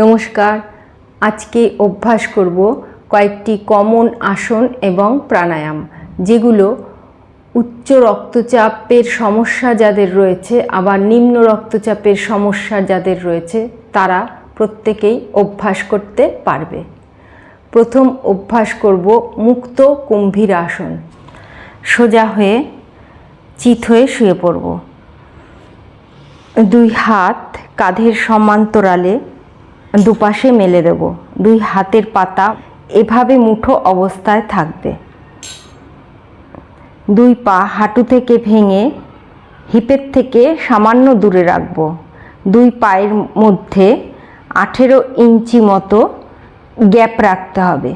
নমস্কার। আজকে অভ্যাস করব কয়েকটি কমন আসন এবং প্রাণায়াম, যেগুলো উচ্চ রক্তচাপের সমস্যা যাদের রয়েছে আবার নিম্ন রক্তচাপের সমস্যা যাদের রয়েছে, তারা প্রত্যেকেই অভ্যাস করতে পারবে। প্রথম অভ্যাস করব মুক্ত কুম্ভীর আসন। সোজা হয়ে চিত হয়ে শুয়ে পড়ব। দুই হাত কাঁধের সমান্তরালে দুপাশে মেলে দেব। দুই হাতের পাতা এভাবে মুঠো অবস্থায় থাকবে। দুই পা হাঁটু থেকে ভেঙে হিপের থেকে সামান্য দূরে রাখব। দুই পায়ের মধ্যে আঠেরো ইঞ্চি মতো গ্যাপ রাখতে হবে।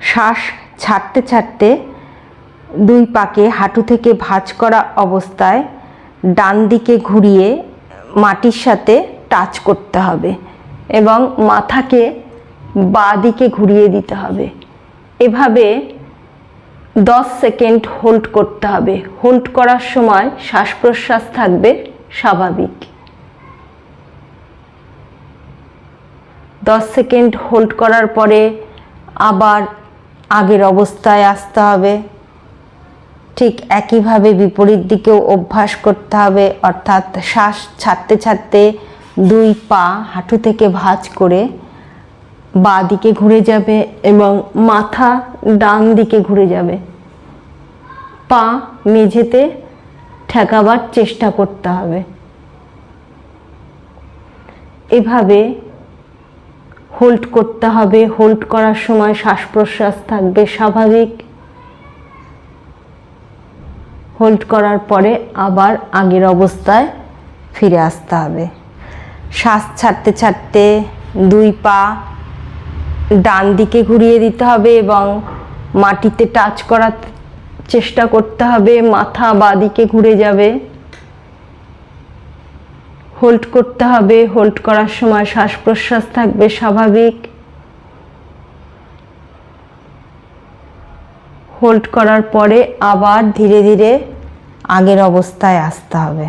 শ্বাস ছাড়তে ছাড়তে দুই পাকে হাঁটু থেকে ভাঁজ করা অবস্থায় ডান দিকে ঘুরিয়ে মাটির সাথে টাচ করতে হবে এবং মাথাকে বাঁ দিকে ঘুরিয়ে দিতে হবে। এভাবে দশ সেকেন্ড হোল্ড করতে হবে। হোল্ড করার সময় শ্বাস প্রশ্বাস থাকবে স্বাভাবিক। দশ সেকেন্ড হোল্ড করার পরে আবার আগের অবস্থায় আসতে হবে। ঠিক একইভাবে বিপরীত দিকেও অভ্যাস করতে হবে, অর্থাৎ শ্বাস ছাড়তে ছাড়তে দুই পা হাঁটু থেকে ভাঁজ করে বাঁ দিকে ঘুরে যাবে এবং মাথা ডান দিকে ঘুরে যাবে। পা মেঝেতে ঠেকাবার চেষ্টা করতে হবে। এভাবে হোল্ড করতে হবে। হোল্ড করার সময় শ্বাস প্রশ্বাস থাকবে স্বাভাবিক। হোল্ড করার পরে আবার আগের অবস্থায় ফিরে আসতে হবে। শ্বাস ছাড়তে ছাড়তে দুই পা ডান দিকে ঘুরিয়ে দিতে হবে এবং মাটিতে টাচ করার চেষ্টা করতে হবে। মাথা বাদিকে ঘুরে যাবে। হোল্ড করতে হবে। হোল্ড করার সময় শ্বাস প্রশ্বাস থাকবে স্বাভাবিক। হোল্ড করার পরে আবার ধীরে ধীরে আগের অবস্থায় আসতে হবে।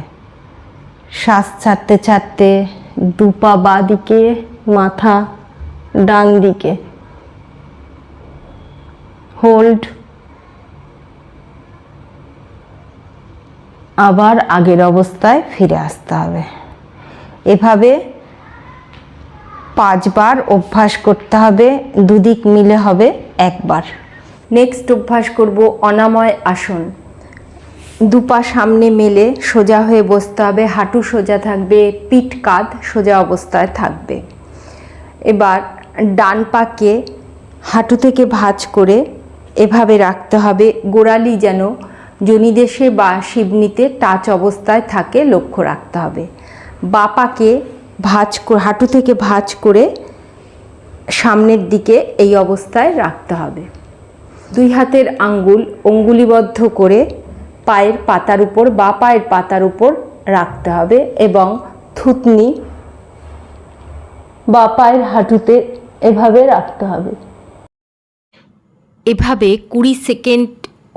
শ্বাস ছাড়তে ছাড়তে দুপা বা দিকে মাথা ডান দিকে। হোল্ড আবার আগের অবস্থায় ফিরে আসতে হবে। এভাবে পাঁচবার অভ্যাস করতে হবে, দুদিক মিলে হবে একবার। নেক্সট অভ্যাস করব অনাময় আসন। দুপা সামনে মেলে সোজা হয়ে বসতে হবে, হাঁটু সোজা থাকবে, পিঠ কাঁধ সোজা অবস্থায় থাকবে। এবার ডান পাকে হাঁটু থেকে ভাঁজ করে এভাবে রাখতে হবে, গোড়ালি যেন জনিদেশে বা শিবনিতে টাচ অবস্থায় থাকে লক্ষ্য রাখতে হবে। বা পাকে ভাঁজ হাঁটু থেকে ভাঁজ করে সামনের দিকে এই অবস্থায় রাখতে হবে। দুই হাতের আঙ্গুল অঙ্গুলিবদ্ধ করে পায়ের পাতার উপর বা পায়ের পাতার উপর রাখতে হবে এবং থুতনি বা পায়ের হাঁটুতে এভাবে রাখতে হবে। এভাবে কুড়ি সেকেন্ড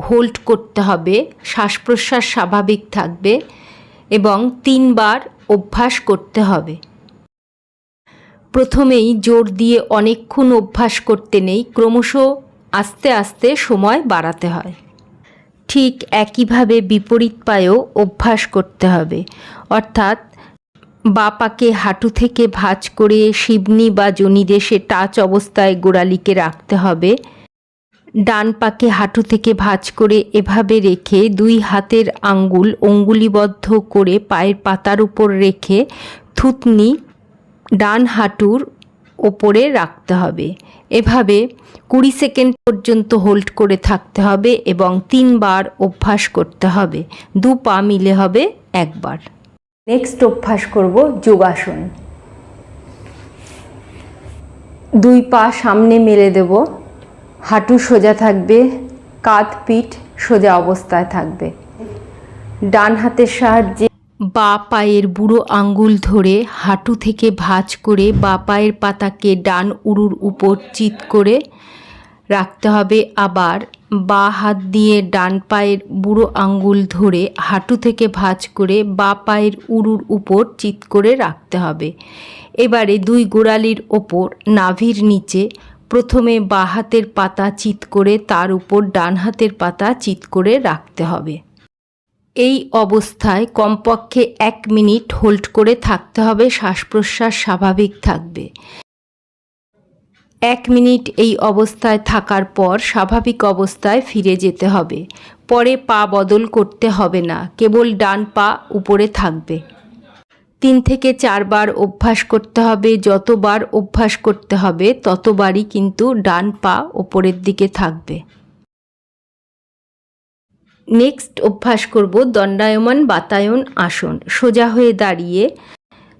হোল্ড করতে হবে। শ্বাস প্রশ্বাস স্বাভাবিক থাকবে এবং তিনবার অভ্যাস করতে হবে। প্রথমেই জোর দিয়ে অনেকক্ষণ অভ্যাস করতে নেই। ক্রমশ আস্তে আস্তে সময় বাড়াতে হয়। ঠিক একইভাবে বিপরীত পায়েও অভ্যাস করতে হবে। অর্থাৎ বা পাকে হাঁটু থেকে ভাঁজ করে শিবনি বা জনিদেশে টাচ অবস্থায় গোড়ালিকে রাখতে হবে। ডান পাকে হাঁটু থেকে ভাঁজ করে এভাবে রেখে দুই হাতের আঙ্গুল অঙ্গুলিবদ্ধ করে পায়ের পাতার উপর রেখে থুতনি ডান হাঁটুর ওপরে রাখতে হবে। এভাবে কুড়ি সেকেন্ড পর্যন্ত হোল্ড করে থাকতে হবে এবং তিনবার অভ্যাস করতে হবে। দু পা মিলে হবে একবার। নেক্সট অভ্যাস করব যোগাসন। দুই পা সামনে মেলে দেব। হাঁটু সোজা থাকবে, কাঁধ পিঠ সোজা অবস্থায় থাকবে। ডান হাতের সাহায্যে বা পায়ের বুড়ো আঙ্গুল ধরে হাঁটু থেকে ভাঁজ করে বা পায়ের পাতাকে ডান উরুর উপর চিত করে রাখতে হবে। আবার বা হাত দিয়ে ডান পায়ের বুড়ো আঙ্গুল ধরে হাঁটু থেকে ভাঁজ করে বা পায়ের উরুর উপর চিত করে রাখতে হবে। এবারে দুই গোড়ালির ওপর নাভির নিচে প্রথমে বা হাতের পাতা চিত করে তার উপর ডান হাতের পাতা চিত করে রাখতে হবে। এই অবস্থায় কমপক্ষে এক মিনিট হোল্ড করে থাকতে হবে শ্বাস প্রশ্বাস স্বাভাবিক থাকবে। এক মিনিট এই অবস্থায় থাকার পর স্বাভাবিক অবস্থায় ফিরে যেতে হবে। পরে পা বদল করতে হবে না, কেবল ডান পা উপরে থাকবে। তিন থেকে চারবার অভ্যাস করতে হবে, যতবার অভ্যাস করতে হবে, ততবারই কিন্তু ডান পা ওপরের দিকে থাকবে। নেক্সট অভ্যাস করব দণ্ডায়মান বাতায়ন আসন। সোজা হয়ে দাঁড়িয়ে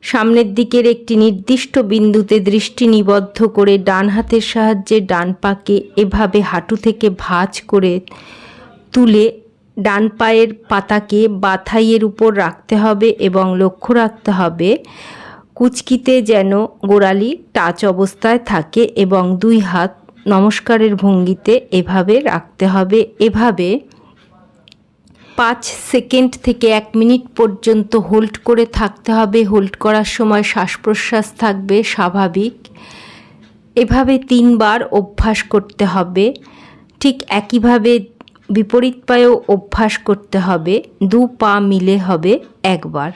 সামনের দিকের একটি নির্দিষ্ট বিন্দুতে দৃষ্টি নিবদ্ধ করে ডান হাতের সাহায্যে ডান পাকে এভাবে হাঁটু থেকে ভাঁজ করে তুলে ডান পায়ের পাতাকে বাথাইয়ের উপর রাখতে হবে এবং লক্ষ্য রাখতে হবে, কুচকিতে যেন গোড়ালি টাচ অবস্থায় থাকে এবং দুই হাত নমস্কারের ভঙ্গিতে এভাবে রাখতে হবে। এভাবে পাঁচ সেকেন্ড থেকে এক মিনিট পর্যন্ত হোল্ড করে থাকতে হবে। হোল্ড করার সময় শ্বাস প্রশ্বাস থাকবে, স্বাভাবিক। এভাবে তিনবার অভ্যাস করতে হবে। ঠিক একইভাবে বিপরীত পায়েও অভ্যাস করতে হবে। দু পা মিলে হবে একবার।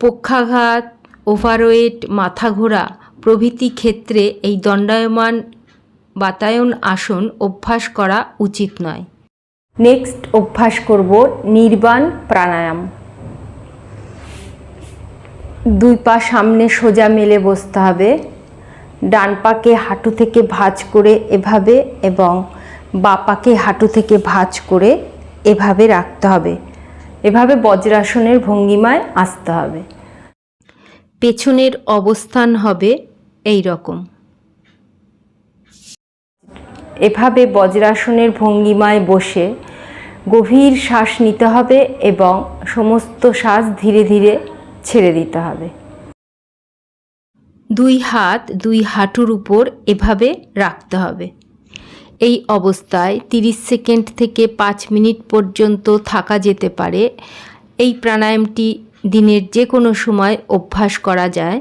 পক্ষাঘাত, ওভারওয়েট, মাথা ঘোরা প্রভৃতি ক্ষেত্রে এই দণ্ডায়মান বাতায়ন আসন অভ্যাস করা উচিত নয়। নেক্সট অভ্যাস করব নির্বাণ প্রাণায়াম। দুই পা সামনে সোজা মেলে বসতে হবে। ডান পাকে হাঁটু থেকে ভাঁজ করে এভাবে এবং বা পাকে হাঁটু থেকে ভাঁজ করে এভাবে রাখতে হবে। এভাবে বজ্রাসনের ভঙ্গিমায় আসতে হবে। পেছনের অবস্থান হবে এই রকম এভাবে বজ্রাসনের ভঙ্গিমায় বসে গভীর শ্বাস নিতে হবে এবং সমস্ত শ্বাস ধীরে ধীরে ছেড়ে দিতে হবে। দুই হাত দুই হাঁটুর উপর এভাবে রাখতে হবে। এই অবস্থায় 30 সেকেন্ড থেকে পাঁচ মিনিট পর্যন্ত থাকা যেতে পারে। এই প্রাণায়ামটি দিনের যে কোনো সময় অভ্যাস করা যায়।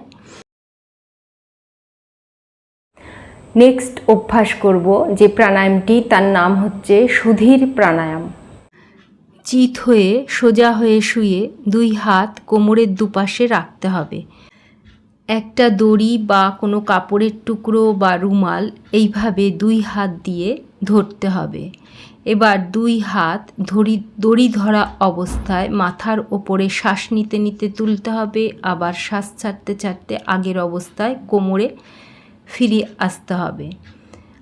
নেক্সট অভ্যাস করব যে প্রাণায়ামটি, তার নাম হচ্ছে সুধীর প্রাণায়াম। চিত হয়ে, সোজা হয়ে শুয়ে দুই হাত কোমরের দুপাশে রাখতে হবে। একটা দড়ি বা কোনো কাপড়ের টুকরো বা রুমাল এইভাবে দুই হাত দিয়ে ধরতে হবে। এবার দুই হাত ধরি, দড়ি ধরা অবস্থায় মাথার ওপরে শ্বাস নিতে নিতে তুলতে হবে, আবার শ্বাস ছাড়তে ছাড়তে আগের অবস্থায় কোমরে ফিরে আসতে হবে।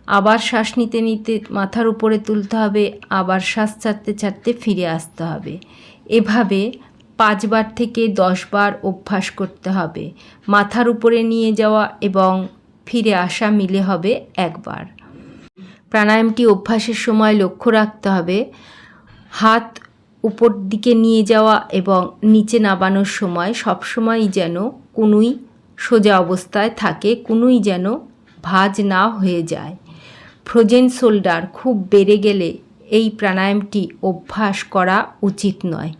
আবার শ্বাস নিতে নিতে মাথার উপরে তুলতে হবে, আবার শ্বাস ছাড়তে ছাড়তে ফিরে আসতে হবে। এভাবে পাঁচবার থেকে দশবার অভ্যাস করতে হবে। মাথার উপরে নিয়ে যাওয়া এবং ফিরে আসা মিলে হবে একবার। প্রাণায়ামটি অভ্যাসের সময় লক্ষ্য রাখতে হবে। হাত উপর দিকে নিয়ে যাওয়া এবং নিচে নামানোর সময় সবসময়ই যেন কোনোই সোজা অবস্থায় থাকে, কোনোই যেন ভাজ না হয়ে যায়। ফ্রোজেন শোল্ডার খুব বেড়ে গেলে এই প্রাণায়ামটি অভ্যাস করা উচিত নয়।